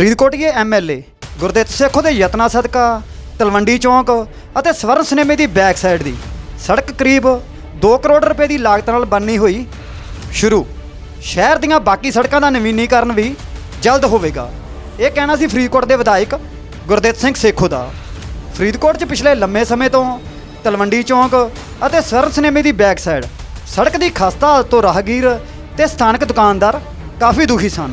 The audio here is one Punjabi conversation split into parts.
ਫਰੀਦਕੋਟੀਏ ਐਮਐਲਏ ਗੁਰਦਿੱਤ ਸੇਖੋ ਦੇ ਯਤਨਾਂ ਸਦਕਾ, ਤਲਵੰਡੀ ਚੌਂਕ ਅਤੇ ਸਵਰਨ ਸਿਨੇਮੇ ਦੀ ਬੈਕ ਸਾਈਡ ਦੀ। ਸੜਕ ਕਰੀਬ 2 ਕਰੋੜ ਰੁਪਏ ਦੀ ਲਾਗਤ ਨਾਲ ਬਣਨੀ ਹੋਈ ਸ਼ੁਰੂ। ਸ਼ਹਿਰ ਦੀਆਂ ਬਾਕੀ ਸੜਕਾਂ ਦਾ ਨਵੀਨੀਕਰਨ ਵੀ ਜਲਦ ਹੋਵੇਗਾ। ਇਹ ਕਹਿਣਾ ਸੀ ਫਰੀਦਕੋਟ ਦੇ ਵਿਧਾਇਕ ਗੁਰਦਿੱਤ ਸਿੰਘ ਸੇਖੋ ਦਾ। ਫਰੀਦਕੋਟ 'ਚ ਪਿਛਲੇ ਲੰਮੇ ਸਮੇਂ ਤੋਂ ਤਲਵੰਡੀ ਚੌਂਕ ਅਤੇ ਸਵਰਨ ਸਿਨੇਮੇ ਦੀ ਬੈਕ ਸਾਈਡ ਸੜਕ ਦੀ ਖਸਤਾ ਹਾਲਤ ਤੋਂ ਰਾਹਗੀਰ ਤੇ ਸਥਾਨਕ ਦੁਕਾਨਦਾਰ ਕਾਫੀ ਦੁਖੀ ਸਨ।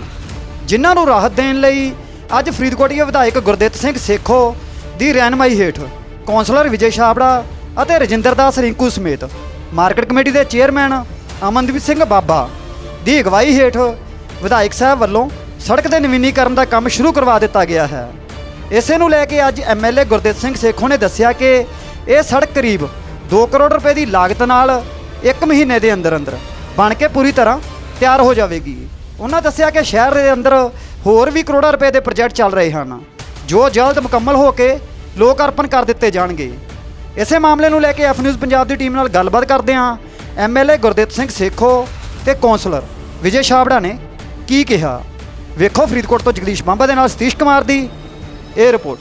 ਜਿਨ੍ਹਾਂ ਨੂੰ ਰਾਹਤ ਦੇਣ ਲਈ ਅੱਜ ਫਰੀਦਕੋਟੀਏ ਵਿਧਾਇਕ ਗੁਰਦਿੱਤ ਸਿੰਘ ਸੇਖੋ ਦੀ ਰਹਿਨਮਾਈ ਹੇਠ ਕੌਂਸਲਰ ਵਿਜੇ ਛਾਬੜਾ ਅਤੇ ਰਜਿੰਦਰ ਦਾਸ ਰਿੰਕੂ ਸਮੇਤ ਮਾਰਕੀਟ ਕਮੇਟੀ ਦੇ ਚੇਅਰਮੈਨ ਅਮਨਦੀਪ ਸਿੰਘ ਬਾਬਾ ਦੀ ਅਗਵਾਈ ਹੇਠ ਵਿਧਾਇਕ ਸਾਹਿਬ ਵੱਲੋਂ ਸੜਕ ਦੇ ਨਵੀਨੀਕਰਨ ਦਾ ਕੰਮ ਸ਼ੁਰੂ ਕਰਵਾ ਦਿੱਤਾ ਗਿਆ ਹੈ। ਇਸੇ ਨੂੰ ਲੈ ਕੇ ਅੱਜ ਐਮਐਲਏ ਗੁਰਦਿੱਤ ਸਿੰਘ ਸੇਖੋ ਨੇ ਦੱਸਿਆ ਕਿ ਇਹ ਸੜਕ ਕਰੀਬ 2 ਕਰੋੜ ਰੁਪਏ ਦੀ ਲਾਗਤ ਨਾਲ 1 ਮਹੀਨੇ ਦੇ ਅੰਦਰ ਅੰਦਰ ਬਣ ਕੇ ਪੂਰੀ ਤਰ੍ਹਾਂ ਤਿਆਰ ਹੋ ਜਾਵੇਗੀ। ਉਹਨਾਂ ਦੱਸਿਆ ਕਿ ਸ਼ਹਿਰ ਦੇ ਅੰਦਰ ਹੋਰ ਵੀ ਕਰੋੜਾਂ ਰੁਪਏ ਦੇ ਪ੍ਰੋਜੈਕਟ ਚੱਲ ਰਹੇ ਹਨ, ਜੋ ਜਲਦ ਮੁਕੰਮਲ ਹੋ ਕੇ ਲੋਕ ਅਰਪਣ ਕਰ ਦਿੱਤੇ ਜਾਣਗੇ। ਇਸੇ ਮਾਮਲੇ ਨੂੰ ਲੈ ਕੇ ਐਫ ਨਿਊਜ਼ ਪੰਜਾਬ ਦੀ ਟੀਮ ਨਾਲ ਗੱਲਬਾਤ ਕਰਦੇ ਹਾਂ। ਐਮਐਲਏ ਗੁਰਦਿੱਤ ਸਿੰਘ ਸੇਖੋ ਤੇ ਕੌਂਸਲਰ ਵਿਜੇ ਛਾਬੜਾ ਨੇ ਕੀ ਕਿਹਾ। ਵੇਖੋ ਫਰੀਦਕੋਟ ਤੋਂ ਜਗਦੀਸ਼ ਬਾਂਬਾ ਦੇ ਨਾਲ ਸਤੀਸ਼ ਕੁਮਾਰ ਦੀ ਇਹ ਰਿਪੋਰਟ।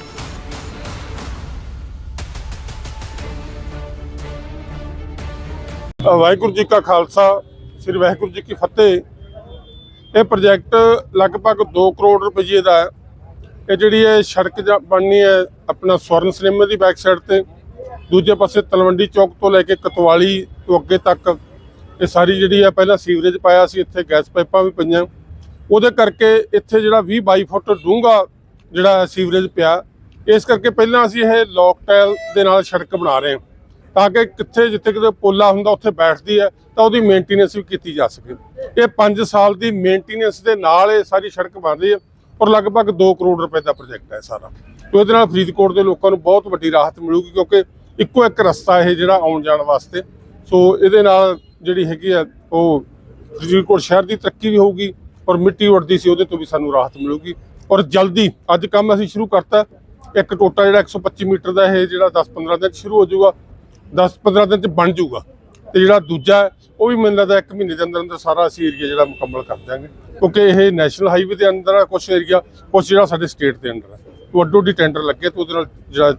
ਵਾਹਿਗੁਰੂ ਜੀ ਕਾ ਖਾਲਸਾ, ਸ੍ਰੀ ਵਾਹਿਗੁਰੂ ਜੀ ਕੀ ਫਤਿਹ। ਇਹ ਪ੍ਰੋਜੈਕਟ ਲਗਭਗ 2 ਕਰੋੜ ਰੁਪਏ ਦਾ ਹੈ। ਇਹ ਜਿਹੜੀ ਇਹ ਸੜਕ ਜਾ- ਬਣਨੀ ਹੈ, ਆਪਣਾ ਸਵਰਨ ਸਿਨੇਮਾ ਦੀ ਬੈਕ ਸਾਈਡ ਤੇ, ਦੂਜੇ ਪਾਸੇ ਤਲਵੰਡੀ ਚੌਕ ਤੋਂ ਲੈ ਕੇ ਕਤਵਾਲੀ ਤੋਂ ਅੱਗੇ ਤੱਕ, ਇਹ ਸਾਰੀ ਜਿਹੜੀ ਹੈ ਪਹਿਲਾਂ ਸੀਵਰੇਜ ਪਾਇਆ ਸੀ, ਇੱਥੇ ਗੈਸ ਪਾਈਪਾਂ ਵੀ ਪਈਆਂ। ਉਹਦੇ ਕਰਕੇ ਇੱਥੇ ਜਿਹੜਾ 20 22 ਫੁੱਟ ਡੂੰਘਾ ਜਿਹੜਾ ਸੀਵਰੇਜ ਪਿਆ, ਇਸ ਕਰਕੇ ਪਹਿਲਾਂ ਅਸੀਂ ਇਹ ਲੌਕ ਟਾਇਲ ਦੇ ਨਾਲ ਸੜਕ ਬਣਾ ਰਹੇ ਹਾਂ। ਤਾਂ ਕਿ ਕਿੱਥੇ ਜਿੱਥੇ ਕਿਤੇ ਪੋਲਾ ਹੁੰਦਾ ਉੱਥੇ ਬੈਠਦੀ ਹੈ, ਤਾਂ ਉਹਦੀ ਮੇਨਟੇਨੈਂਸ ਵੀ ਕੀਤੀ ਜਾ ਸਕੇ। ਇਹ 5 ਸਾਲ ਦੀ ਮੇਨਟੇਨੈਂਸ ਦੇ ਨਾਲ ਇਹ ਸਾਰੀ ਸੜਕ ਬਣ ਰਹੀ ਹੈ ਔਰ ਲਗਭਗ 2 ਕਰੋੜ ਰੁਪਏ ਦਾ ਪ੍ਰੋਜੈਕਟ ਹੈ ਸਾਰਾ। ਤੇ ਉਹਦੇ ਨਾਲ ਫਰੀਦਕੋਟ ਦੇ ਲੋਕਾਂ ਨੂੰ ਬਹੁਤ ਵੱਡੀ ਰਾਹਤ ਮਿਲੂਗੀ ਕਿਉਂਕਿ ਇੱਕੋ ਇੱਕ ਰਸਤਾ ਇਹ ਜਿਹੜਾ ਆਉਣ ਜਾਣ ਵਾਸਤੇ। ਸੋ ਇਹਦੇ ਨਾਲ ਜਿਹੜੀ ਹੈਗੀ ਆ ਉਹ ਫਰੀਦਕੋਟ ਸ਼ਹਿਰ ਦੀ ਤਰੱਕੀ ਵੀ ਹੋਊਗੀ ਔਰ ਮਿੱਟੀ ਉੱਡਦੀ ਸੀ ਉਹਦੇ ਤੋਂ ਵੀ ਸਾਨੂੰ ਰਾਹਤ ਮਿਲੂਗੀ। ਔਰ ਜਲਦੀ ਅੱਜ ਕੰਮ ਅਸੀਂ ਸ਼ੁਰੂ ਕਰਤਾ। ਇੱਕ ਟੋਟਾ ਜਿਹੜਾ 125 ਮੀਟਰ ਦਾ ਇਹ ਜਿਹੜਾ 10-15 ਦਿਨ ਸ਼ੁਰੂ ਹੋ ਜਾਊਗਾ। 10-15 ਦਿਨ 'ਚ ਬਣ ਜਾਊਗਾ। ਤੇ ਜਿਹੜਾ ਦੂਜਾ ਹੈ, ਉਹ ਵੀ ਮੈਨੂੰ ਲੱਗਦਾ ਇੱਕ ਮਹੀਨੇ ਦੇ ਅੰਦਰ ਅੰਦਰ ਸਾਰਾ ਅਸੀਂ ਏਰੀਆ ਜਿਹੜਾ ਮੁਕੰਮਲ ਕਰ ਦਿਆਂਗੇ। ਕਿਉਂਕਿ ਇਹ ਨੈਸ਼ਨਲ ਹਾਈਵੇ ਦੇ ਅੰਦਰ ਆ ਕੁਝ ਏਰੀਆ ਕੁਝ ਜਿਹੜਾ ਸਾਡੇ ਸਟੇਟ ਦੇ ਅੰਦਰ ਹੈ ਤੋਂ ਅੱਡੋ ਅੱਡੀ ਟੈਂਡਰ ਲੱਗੇ ਤੇ ਉਹਦੇ ਨਾਲ ਜਿਹੜਾ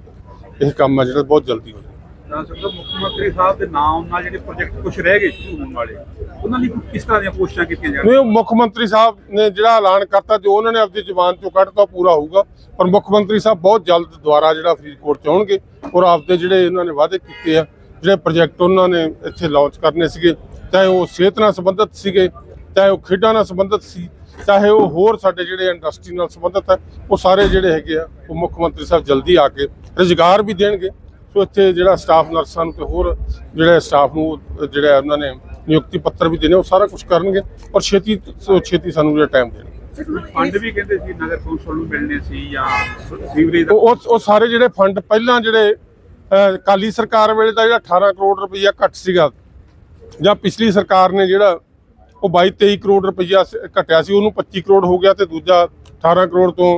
ਇਹ ਕੰਮ ਹੈ ਜਿਹੜਾ ਬਹੁਤ ਜਲਦੀ ਹੋ ਜਾਏਗਾ ਤਾਂ ਮੁੱਖ ਮੰਤਰੀ ਸਾਹਿਬ ਦੇ ਨਾਮ ਨਾਲ ਜਿਹੜੇ ਪ੍ਰੋਜੈਕਟ ਕੁਝ ਰਹਿ ਗਏ ਸ਼ੁਰੂ ਹੋਣ ਵਾਲੇ, ਉਹਨਾਂ ਦੀ ਕਿਸ ਤਰ੍ਹਾਂ ਦੀਆਂ ਕੋਸ਼ਿਸ਼ਾਂ ਕੀਤੀਆਂ ਜਾਣ? ਨਹੀਂ, ਉਹ ਮੁੱਖ ਮੰਤਰੀ ਸਾਹਿਬ ਨੇ ਜਿਹੜਾ ਐਲਾਨ ਕਰਤਾ, ਜੋ ਉਹਨਾਂ ਨੇ ਆਪਣੀ ਜ਼ੁਬਾਨ ਚੋਂ ਕੱਢਤਾ ਪੂਰਾ ਹੋਊਗਾ। ਪਰ ਮੁੱਖ ਮੰਤਰੀ ਸਾਹਿਬ ਬਹੁਤ ਜਲਦ ਦੁਬਾਰਾ ਜਿਹੜਾ ਫਰੀਦਕੋਟ ਚ ਆਉਣਗੇ ਔਰ ਆਪਦੇ ਜਿਹੜੇ ਇਹਨਾਂ ਨੇ ਵਾਅਦੇ ਕੀਤੇ ਆ, ਜਿਹੜੇ ਪ੍ਰੋਜੈਕਟ ਉਹਨਾਂ ਨੇ ਇੱਥੇ ਲਾਂਚ ਕਰਨੇ ਸੀਗੇ, ਚਾਹੇ ਉਹ ਸਿਹਤ ਨਾਲ ਸੰਬੰਧਿਤ ਸੀਗੇ, ਚਾਹੇ ਉਹ ਖੇਡਾਂ ਨਾਲ ਸੰਬੰਧਿਤ ਸੀ, ਚਾਹੇ ਉਹ ਹੋਰ ਸਾਡੇ ਜਿਹੜੇ ਇੰਡਸਟਰੀ ਨਾਲ ਸੰਬੰਧਿਤ ਹੈ ਉਹ ਸਾਰੇ ਜਿਹੜੇ ਹੈਗੇ ਆ, ਉਹ ਮੁੱਖ ਮੰਤਰੀ ਸਾਹਿਬ ਜਲਦੀ ਆ ਕੇ ਰੁਜ਼ਗਾਰ ਵੀ ਦੇਣਗੇ। ਸੋ ਇੱਥੇ ਜਿਹੜਾ ਸਟਾਫ ਨਰਸਾਂ ਨੂੰ ਤੇ ਹੋਰ ਜਿਹੜੇ ਸਟਾਫ ਨੂੰ ਜਿਹੜਾ ਉਹਨਾਂ ਨੇ ਨਿਯੁਕਤੀ ਪੱਤਰ ਵੀ ਦੇਣੇ ਉਹ ਸਾਰਾ ਕੁਝ ਕਰਨਗੇ ਔਰ ਛੇਤੀ ਛੇਤੀ ਸਾਨੂੰ ਜਿਹੜਾ ਟਾਈਮ ਦੇਣਗੇ ਫੰਡ ਵੀ ਕਹਿੰਦੇ ਸੀ ਨਗਰ ਕੌਂਸਲ ਨੂੰ ਮਿਲਣੇ ਸੀ ਜਾਂ ਸੀਵਰੇਜ ਉਹ ਸਾਰੇ ਜਿਹੜੇ ਫੰਡ ਪਹਿਲਾਂ ਜਿਹੜੇ ਕਾਲੀ ਸਰਕਾਰ ਵੇਲੇ ਦਾ ਜਿਹੜਾ 18 ਕਰੋੜ ਰੁਪਈਆ ਘੱਟ ਸੀਗਾ ਜਾਂ ਪਿਛਲੀ ਸਰਕਾਰ ਨੇ ਜਿਹੜਾ ਉਹ 22 23 ਕਰੋੜ ਰੁਪਈਆ ਘਟਿਆ ਸੀ ਉਹਨੂੰ 25 ਕਰੋੜ ਹੋ ਗਿਆ ਤੇ ਦੂਜਾ 18 ਕਰੋੜ ਤੋਂ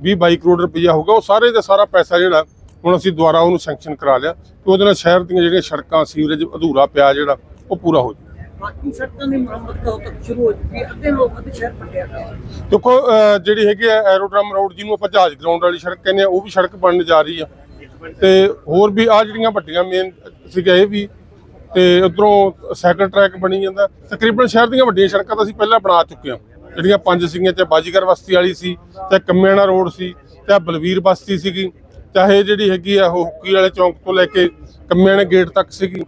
20 22 ਕਰੋੜ ਰੁਪਈਆ ਹੋ ਗਿਆ ਉਹ ਸਾਰੇ ਦਾ ਸਾਰਾ ਪੈਸਾ ਜਿਹੜਾ ਹੁਣ ਅਸੀਂ ਦੁਬਾਰਾ ਉਹਨੂੰ ਸੈਂਕਸ਼ਨ ਕਰਾ ਲਿਆ ਤੇ ਉਹਦੇ ਨਾਲ ਸ਼ਹਿਰ ਦੀਆਂ ਜਿਹੜੀਆਂ ਸੜਕਾਂ ਸੀਵਰੇਜ ਅਧੂਰਾ ਪਿਆ ਜਿਹੜਾ ਉਹ ਪੂਰਾ ਹੋ ਜਾਊ ਬਾਕੀ ਸੜਕਾਂ ਦੀ ਮੁਰੰਮਤ ਕਦੋਂ ਤੱਕ ਸ਼ੁਰੂ ਹੋ ਚੁੱਕੀ ਹੈ? ਅੱਧੇ ਲੋਕਾਂ ਦੇ ਸ਼ਹਿਰ ਪੱਟਿਆ ਗਿਆ ਦੇਖੋ ਅਹ, ਜਿਹੜੀ ਹੈਗੀ ਆ ਐਰੋਡਰਮ ਰੋਡ ਜਿਹਨੂੰ ਆਪਾਂ ਜਹਾਜ਼ ਗਰਾਊਂਡ ਵਾਲੀ ਸੜਕ ਕਹਿੰਦੇ ਆ ਉਹ ਵੀ ਸੜਕ ਬਣਨ ਜਾ ਰਹੀ ਆ। ਤੇ ਹੋਰ ਵੀ ਆ ਜਿਹੜੀਆਂ ਵੱਡੀਆਂ ਮੇਨ ਸੀਗਾ ਇਹ ਵੀ ਤੇ ਉਧਰੋਂ ਸਾਈਕਲ ਟਰੈਕ ਬਣੀ ਜਾਂਦਾ। ਤਕਰੀਬਨ ਸ਼ਹਿਰ ਦੀਆਂ ਵੱਡੀਆਂ ਸੜਕਾਂ ਤਾਂ ਅਸੀਂ ਪਹਿਲਾਂ ਬਣਾ ਚੁੱਕੇ ਹਾਂ। ਜਿਹੜੀਆਂ ਪੰਜ ਸੀਗੀਆਂ ਚਾਹੇ ਬਾਜੀਗਰ ਬਸਤੀ ਵਾਲੀ ਸੀ ਚਾਹੇ ਕੰਮਿਆਣਾ ਰੋਡ ਸੀ ਚਾਹੇ ਬਲਵੀਰ ਬਸਤੀ ਸੀਗੀ। ਚਾਹੇ ਜਿਹੜੀ ਹੈਗੀ ਆ ਉਹ ਹੁੱਕੀ ਵਾਲੇ ਚੌਂਕ ਤੋਂ ਲੈ ਕੇ ਕੰਮਿਆਣਾ ਗੇਟ ਤੱਕ ਸੀਗੀ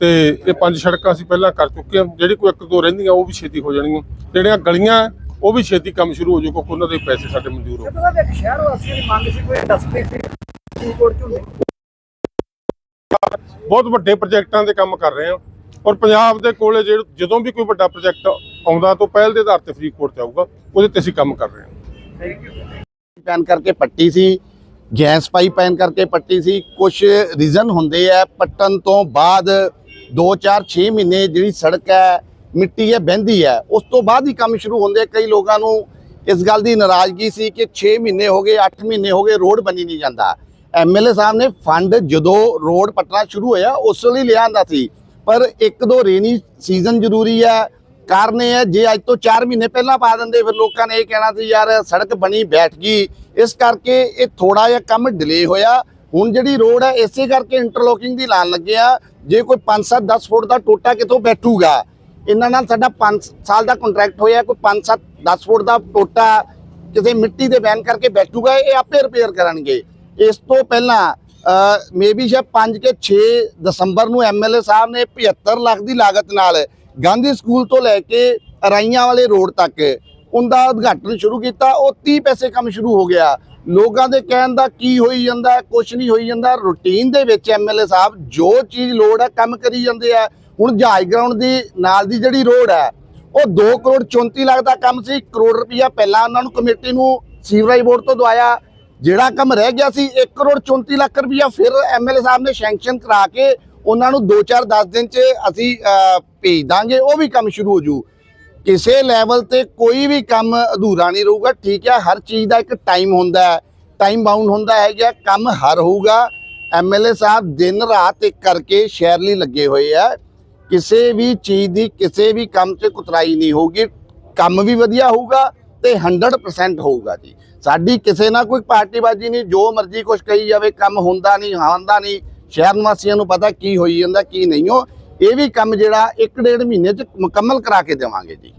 ਤੇ ਇਹ ਪੰਜ ਸੜਕਾਂ ਅਸੀਂ ਪਹਿਲਾਂ ਕਰ ਚੁੱਕੇ ਹਾਂ। ਜਿਹੜੀ ਕੋਈ ਇੱਕ ਦੋ ਰਹਿੰਦੀਆਂ ਉਹ ਵੀ ਛੇਤੀ ਹੋ ਜਾਣਗੀਆਂ। ਜਿਹੜੀਆਂ ਗਲੀਆਂ ਉਹ ਵੀ ਛੇਤੀ ਕੰਮ ਸ਼ੁਰੂ ਹੋ ਜਾਊ ਕਿਉਂਕਿ ਉਹਨਾਂ ਦੇ ਪੈਸੇ ਸਾਡੇ ਮਨਜ਼ੂਰ ਹੋ ਗਏ। ਜਦੋਂ ਇੱਕ ਸ਼ਹਿਰ ਵਾਸੀਆਂ ਦੀ ਮੰਗ ਸੀ ਕੋਈ ਇੰਡਸਟਰੀ ਸੀ ਫਰੀਦਕੋਟ ਚ ਹੁੰਦੀ ਬਹੁਤ ਵੱਡੇ ਪ੍ਰੋਜੈਕਟਾਂ ਦੇ ਕੰਮ ਕਰ ਰਹੇ ਹਾਂ। ਔਰ ਪੰਜਾਬ ਦੇ ਕੋਲੇ ਜਿਹੜੇ ਜਦੋਂ ਵੀ ਕੋਈ ਵੱਡਾ ਪ੍ਰੋਜੈਕਟ ਆਉਂਦਾ ਤਾਂ ਪਹਿਲ ਦੇ ਆਧਾਰ ਤੇ ਫਰੀਦਕੋਟ ਤੇ ਆਊਗਾ। ਉਹਦੇ ਤੇ ਅਸੀਂ ਕੰਮ ਕਰ ਰਹੇ ਹਾਂ। ਪੈਨ ਕਰਕੇ ਪੱਟੀ ਸੀ। ਗੈਸ ਪਾਈਪ ਪੈਨ ਕਰਕੇ ਪੱਟੀ ਸੀ। ਕੁਝ ਰੀਜ਼ਨ ਹੁੰਦੇ ਆ। ਪੱਟਣ ਤੋਂ ਬਾਅਦ 2 4 6 ਮਹੀਨੇ ਜਿਹੜੀ ਸੜਕ ਹੈ, ਮਿੱਟੀ ਹੈ, ਬਹਿੰਦੀ ਹੈ, ਉਸ ਤੋਂ ਬਾਅਦ ਹੀ ਕੰਮ ਸ਼ੁਰੂ ਹੁੰਦੇ ਕਈ ਲੋਕਾਂ ਨੂੰ ਇਸ ਗੱਲ ਦੀ ਨਾਰਾਜ਼ਗੀ ਸੀ ਕਿ 6 ਮਹੀਨੇ ਹੋ ਗਏ 8 ਮਹੀਨੇ ਹੋ ਗਏ, ਰੋਡ ਬਣੀ ਨਹੀਂ ਜਾਂਦਾ। ਐਮਐਲਏ ਸਾਹਿਬ ਨੇ ਫੰਡ ਜਦੋਂ ਰੋਡ ਪੱਟਣਾ ਸ਼ੁਰੂ ਹੋਇਆ, ਉਸ ਲਈ ਲਿਆਂਦਾ ਸੀ। ਪਰ ਇੱਕ ਦੋ ਰੇਨੀ ਸੀਜ਼ਨ ਜ਼ਰੂਰੀ ਹੈ ਕਾਰਨ ਇਹ ਹੈ, ਜੇ ਅੱਜ ਤੋਂ 4 ਮਹੀਨੇ ਪਹਿਲਾਂ ਪਾ ਦਿੰਦੇ, ਫਿਰ ਲੋਕਾਂ ਨੇ ਇਹ ਕਹਿਣਾ ਸੀ, ਯਾਰ, ਸੜਕ ਬਣੀ, ਬੈਠ ਗਈ। ਇਸ ਕਰਕੇ ਇਹ ਥੋੜਾ ਜਿਹਾ ਕੰਮ ਡਿਲੇ ਹੋਇਆ। ਹੁਣ ਜਿਹੜੀ ਰੋਡ ਹੈ, ਇਸੇ ਕਰਕੇ ਇੰਟਰਲੋਕਿੰਗ ਦੀ ਲਾਣ ਲੱਗਿਆ ਜੇ ਕੋਈ 5-7 10 ਫੁੱਟ ਦਾ ਟੋਟਾ ਕਿਤੋਂ ਬੈਠੂਗਾ? ਇਹਨਾਂ ਨਾਲ ਸਾਡਾ 5 ਸਾਲ ਦਾ ਕੰਟਰੈਕਟ ਹੋਇਆ, ਕੋਈ 5-7 10 ਫੁੱਟ ਦਾ ਟੋਟਾ ਕਿਸੇ ਮਿੱਟੀ ਦੇ ਬੈਨ ਕਰਕੇ ਬੈਠੂਗਾ, ਇਹ ਆਪੇ ਰਿਪੇਅਰ ਕਰਨਗੇ। ਇਸ ਤੋਂ ਪਹਿਲਾਂ ਮੇਬੀ ਸ਼ਾਇਦ 5 ਕੇ 6 ਦਸੰਬਰ ਨੂੰ ਐਮਐਲਏ ਸਾਹਿਬ ਨੇ 75 ਲੱਖ ਦੀ ਲਾਗਤ ਨਾਲ ਗਾਂਧੀ ਸਕੂਲ ਤੋਂ ਲੈ ਕੇ ਅਰਾਈਆਂ ਵਾਲੇ ਰੋਡ ਤੱਕ ਉਹਦਾ ਉਦਘਾਟਨ ਸ਼ੁਰੂ ਕੀਤਾ, ਉਹ 30 ਪੈਸੇ ਕੰਮ ਸ਼ੁਰੂ ਹੋ ਗਿਆ। ਲੋਕਾਂ ਦੇ ਕਹਿਣ ਦਾ ਕੀ ਹੋਈ ਜਾਂਦਾ, ਕੁਛ ਨਹੀਂ ਹੋਈ ਜਾਂਦਾ। ਰੂਟੀਨ ਦੇ ਵਿੱਚ ਐਮਐਲਏ ਸਾਹਿਬ ਜੋ ਚੀਜ਼ ਲੋੜ ਹੈ ਕੰਮ ਕਰੀ ਜਾਂਦੇ ਆ। ਹੁਣ ਜਹਾਜ਼ ਗਰਾਊਂਡ ਦੀ, ਨਾਲ ਦੀ ਜਿਹੜੀ ਰੋਡ ਹੈ ਉਹ 2 ਕਰੋੜ 34 ਲੱਖ ਦਾ ਕੰਮ ਸੀ। ਕਰੋੜ ਰੁਪਇਆ ਪਹਿਲਾਂ ਉਹਨਾਂ ਨੂੰ ਕਮੇਟੀ ਨੂੰ ਸੀਵਰੇਜ ਬੋਰਡ ਤੋਂ ਦਵਾਇਆ। ਜਿਹੜਾ ਕੰਮ ਰਹਿ ਗਿਆ ਸੀ 1 ਕਰੋੜ 34 ਲੱਖ ਰੁਪਇਆ ਫਿਰ ਐਮਐਲਏ ਸਾਹਿਬ ਨੇ ਸੈਂਕਸ਼ਨ ਕਰਾ ਕੇ ਉਹਨਾਂ ਨੂੰ 2-4 10 ਦਿਨ ਚ ਅਸੀਂ ਭੇਜ ਦਾਂਗੇ, ਉਹ ਵੀ ਕੰਮ ਸ਼ੁਰੂ ਹੋ ਜੂ। ਕਿਸੇ ਲੈਵਲ ਤੇ ਕੋਈ ਵੀ ਕੰਮ ਅਧੂਰਾ ਨਹੀਂ ਰਹੂਗਾ, ਠੀਕ ਹੈ ਹਰ ਚੀਜ਼ ਦਾ ਇੱਕ ਟਾਈਮ ਹੁੰਦਾ ਹੈ ਟਾਈਮ ਬਾਉਂਡ ਹੁੰਦਾ ਹੈ, ਜਾਂ ਕੰਮ ਹਰ ਹੋਊਗਾ। ਐਮਐਲਏ ਸਾਹਿਬ ਦਿਨ ਰਾਤ ਇੱਕ ਕਰਕੇ ਸ਼ਹਿਰ ਲਈ ਲੱਗੇ ਹੋਏ ਆ। ਕਿਸੇ ਵੀ ਚੀਜ਼ ਦੀ ਕਿਸੇ ਵੀ ਕੰਮ 'ਚ ਕੁਤਰਾਈ ਨਹੀਂ ਹੋਊਗੀ। ਕੰਮ ਵੀ ਵਧੀਆ ਹੋਊਗਾ ਤੇ 100% ਹੋਊਗਾ ਜੀ। ਸਾਡੀ ਕਿਸੇ ਨਾਲ ਕੋਈ ਪਾਰਟੀਬਾਜ਼ੀ ਨਹੀਂ, ਜੋ ਮਰਜ਼ੀ ਕੁਝ ਕਹੀ ਜਾਵੇ, ਕੰਮ ਹੁੰਦਾ ਨਹੀਂ ਹੁੰਦਾ ਨਹੀਂ। ਸ਼ਹਿਰ ਨਿਵਾਸੀਆਂ ਨੂੰ ਪਤਾ ਕੀ ਹੋਈ ਜਾਂਦਾ, ਕੀ ਨਹੀਂ ਹੋ ਇਹ ਵੀ ਕੰਮ ਜਿਹੜਾ 1.5 ਮਹੀਨੇ 'ਚ ਮੁਕੰਮਲ ਕਰਾ ਕੇ ਦੇਵਾਂਗੇ ਜੀ।